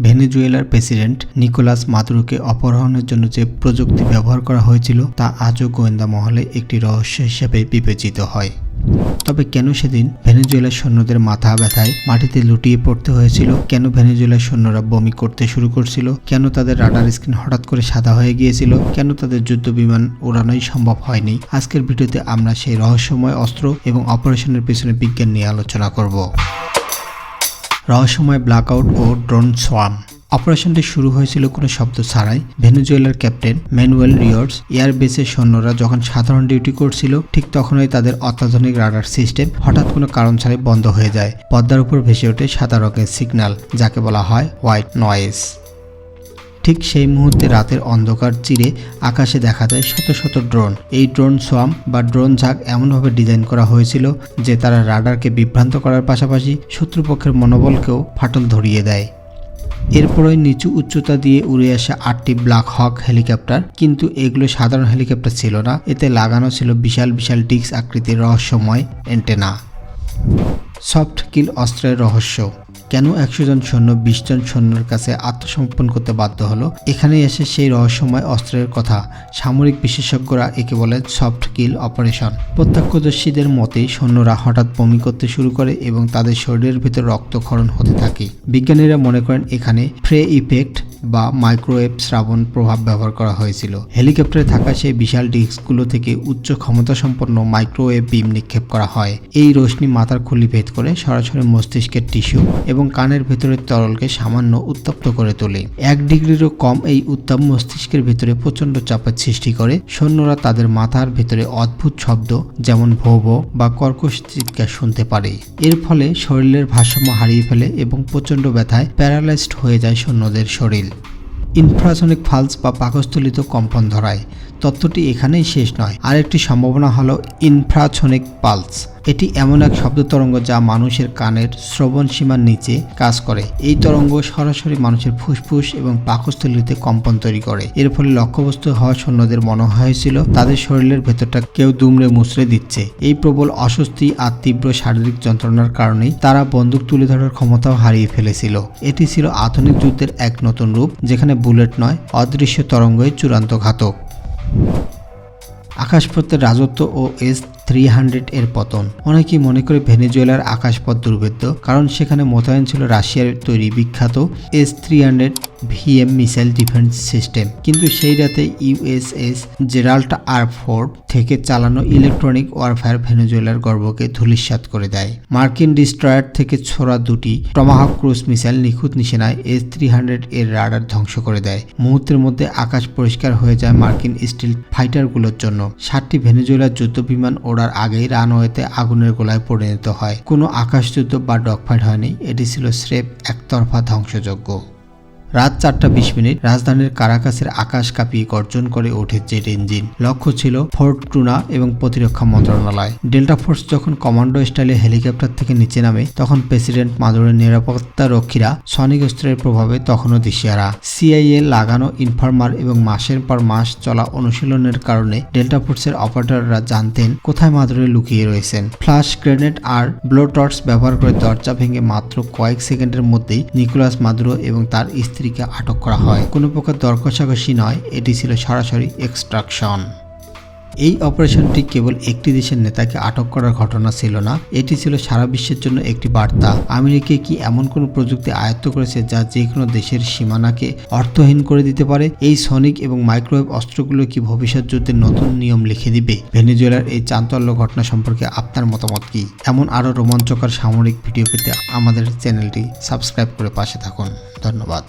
ভেনেজুয়েলার president Nicolas মাদুরোকে অপহরণের জন্য যে প্রযুক্তি ব্যবহার করা হয়েছিল, তা আজও গোয়েন্দা মহলে একটি রহস্য হিসেবে বিবেচিত হয়। তবে কেন সেদিন ভেনেজুয়েলার সৈন্যদের মাথা ব্যথায় মাটিতে লুটিয়ে পড়তে হয়েছিল? কেন ভেনেজুয়েলার সৈন্যরা বমি করতে শুরু করছিল? কেন তাদের রাডার স্ক্রিন হঠাৎ করে সাদা হয়ে গিয়েছিল? কেন তাদের যুদ্ধ বিমান ওড়ানোই সম্ভব হয়নি? আজকের ভিডিওতে আমরা সেই রহস্যময় অস্ত্র এবং অপারেশনের পেছনে বিজ্ঞান নিয়ে আলোচনা করব। রহস্যময় ব্ল্যাকআউট ও ড্রোন সোয়াম। অপারেশনটি শুরু হয়েছিল কোনো শব্দ ছাড়াই। ভেনেজুয়েলার ক্যাপ্টেন ম্যানুয়েল রিয়র্স এয়ারবেসের সৈন্যরা যখন সাধারণ ডিউটি করছিল, ঠিক তখনই তাদের অত্যাধুনিক রাডার সিস্টেম হঠাৎ কোনো কারণ ছাড়াই বন্ধ হয়ে যায়। পদ্মার উপর ভেসে ওঠে সাদা রঙের সিগন্যাল, যাকে বলা হয় হোয়াইট নয়েস ঠিক সেই মুহূর্তে রাতের অন্ধকার চিরে আকাশে দেখা দেয় শত শত ড্রোন। এই ড্রোন সোয়াম বা ড্রোন ঝাঁক এমনভাবে ডিজাইন করা হয়েছিল যে তারা রাডারকে বিভ্রান্ত করার পাশাপাশি শত্রুপক্ষের মনোবলকেও ফাটল ধরিয়ে দেয়। এরপরই নিচু উচ্চতা দিয়ে উড়ে আসে আটটি ব্ল্যাক হক হেলিকপ্টার, কিন্তু এগুলো সাধারণ হেলিকপ্টার ছিল না। এতে লাগানো ছিল বিশাল বিশাল ডিস্ক আকৃতির রহস্যময় অ্যান্টেনা। সফট কিল অস্ত্রের রহস্য। কেন একশো জন সৈন্য, বিশ জন সৈন্যের কাছে আত্মসমর্পণ করতে বাধ্য হলো? এখানে এসে সেই রহস্যময় অস্ত্রের কথা। সামরিক বিশেষজ্ঞরা একে বলে সফট কিল অপারেশন প্রত্যক্ষদর্শীদের মতে, সৈন্যরা হঠাৎ বমি করতে শুরু করে এবং তাদের শরীরের ভিতর রক্তক্ষরণ হতে থাকে। বিজ্ঞানীরা মনে করেন এখানে ফ্রে ইফেক্ট বা মাইক্রোওয়েভ শ্রাবণ প্রভাব ব্যবহার করা হয়েছিল। হেলিকপ্টারে থাকা সেই বিশাল ডিস্কগুলো থেকে উচ্চ ক্ষমতা সম্পন্ন মাইক্রোওয়েভ বিম নিক্ষেপ করা হয়। এই রশ্মি মাথার খুলি ভেদ করে সরাসরি মস্তিষ্কের টিস্যু এবং কানের ভেতরের তরলকে সামান্য উত্তপ্ত করে তোলে। এক ডিগ্রিরও কম এই উত্তাপ মস্তিষ্কের ভেতরে প্রচণ্ড চাপের সৃষ্টি করে। সৈন্যরা তাদের মাথার ভেতরে অদ্ভুত শব্দ, যেমন ভো ভো বা কর্কশ চিৎকার শুনতে পারে। এর ফলে শরীরের ভারসাম্য হারিয়ে ফেলে এবং প্রচণ্ড ব্যথায় প্যারালাইজড হয়ে যায় সৈন্যদের শরীর। ইনফ্রাসনিক ফালস বা পাকস্থলিত কম্পন ধরায়। তত্ত্বটি এখানেই শেষ নয়। আরেকটি সম্ভাবনা হলো ইনফ্রাসনিক পালস। এটি এমন এক শব্দ তরঙ্গ যা মানুষের কানের শ্রবণ সীমার নিচে কাজ করে। এই তরঙ্গ সরাসরি মানুষের ফুসফুস এবং পাকস্থলীতে কম্পন তৈরি করে। এর ফলে লক্ষ্যবস্তু হওয়া সৈন্যদের মনে হয়েছিল তাদের শরীরের ভেতরটা কেউ দুমড়ে মুচড়ে দিচ্ছে। এই প্রবল অস্বস্তি আর তীব্র শারীরিক যন্ত্রণার কারণেই তারা বন্দুক তুলে ধরার ক্ষমতাও হারিয়ে ফেলেছিল। এটি ছিল আধুনিক যুদ্ধের এক নতুন রূপ, যেখানে বুলেট নয়, অদৃশ্য তরঙ্গই চূড়ান্ত ঘাতক। আকাশপথের রাজত্ব ও এস থ্রি হান্ড্রেড এর পতন। অনেকেই মনে করে ভেনেজুয়েলার আকাশপথ দুর্ভেদ্য, কারণ সেখানে মোতায়েন ছিল রাশিয়ার তৈরি বিখ্যাত S three hundred VM missile defence system. কিন্তু সেই রাতে ইউএসএস জেরাল্ট আর ফোর্ড থেকে চালানো ইলেকট্রনিক ওয়ারফেয়ার ভেনেজুয়েলার গর্বকে ধূলিসাৎ করে দেয়। মার্কিন ডিস্ট্রয়ার থেকে ছোড়া দুটি টমাহক ক্রুজ মিসাইল নিখুঁত নিশানায় এস থ্রি হান্ড্রেড এর রাডার ধ্বংস করে দেয়। মুহূর্তের মধ্যে আকাশ পরিষ্কার হয়ে যায় মার্কিন স্টিল ফাইটারগুলোর জন্য। সাতটি ভেনেজুয়েলার যুদ্ধ বিমান ওড়ার আগেই রানওয়েতে আগুনের গোলায় পরিণত হয়। কোনো আকাশযুদ্ধ বা ডগফাইট হয়নি। এটি ছিল স্রেফ একতরফা ধ্বংসযজ্ঞ। রাত চারটা বিশ মিনিট রাজধানীর কারাকাসের আকাশ কাঁপিয়ে গর্জন করে ওঠে জেট ইঞ্জিন। লক্ষ্য ছিল ফোর্ট টুনা এবং প্রতিরক্ষা মন্ত্রণালয়। ডেল্টা ফোর্স যখন কমান্ডো স্টাইলে হেলিকপ্টার থেকে নিচে নামে, তখন প্রেসিডেন্ট মাদুরের নিরাপত্তা রক্ষীরা সনিক অস্ত্রের প্রভাবে তখনও দিশিয়ারা সিআইএ লাগানো ইনফার্মার এবং মাসের পর মাস চলা অনুশীলনের কারণে ডেল্টা ফোর্সের অপারেটররা জানতেন কোথায় মাদুরে লুকিয়ে রয়েছেন। ফ্লাশ গ্রেনেড আর ব্লোটর্স ব্যবহার করে দরজা ভেঙে মাত্র কয়েক সেকেন্ডের মধ্যেই নিকোলাস মাদুরো এবং তার স্ত্রীকে আটক করা হয়। কোনো প্রকার দর কষাকষি নয়, এটি ছিল সরাসরি এক্সট্রাকশন। এই অপারেশনটি কেবল একটি দেশের নেতাকে আটক করার ঘটনা ছিল না, এটি ছিল সারা বিশ্বের জন্য একটি বার্তা। আমেরিকা কি এমন কোনো প্রযুক্তি আয়ত্ত করেছে যা যে কোনো দেশের সীমানাকে অর্থহীন করে দিতে পারে? এই সনিক এবং মাইক্রোওয়েভ অস্ত্রগুলো কি ভবিষ্যৎ যুদ্ধের নতুন নিয়ম লিখে দিবে? ভেনেজুয়েলার এই চাঞ্চল্য ঘটনা সম্পর্কে আপনার মতামত কি? এমন আরও রোমাঞ্চকর সামরিক ভিডিও পেতে আমাদের চ্যানেলটি সাবস্ক্রাইব করে পাশে থাকুন। ধন্যবাদ।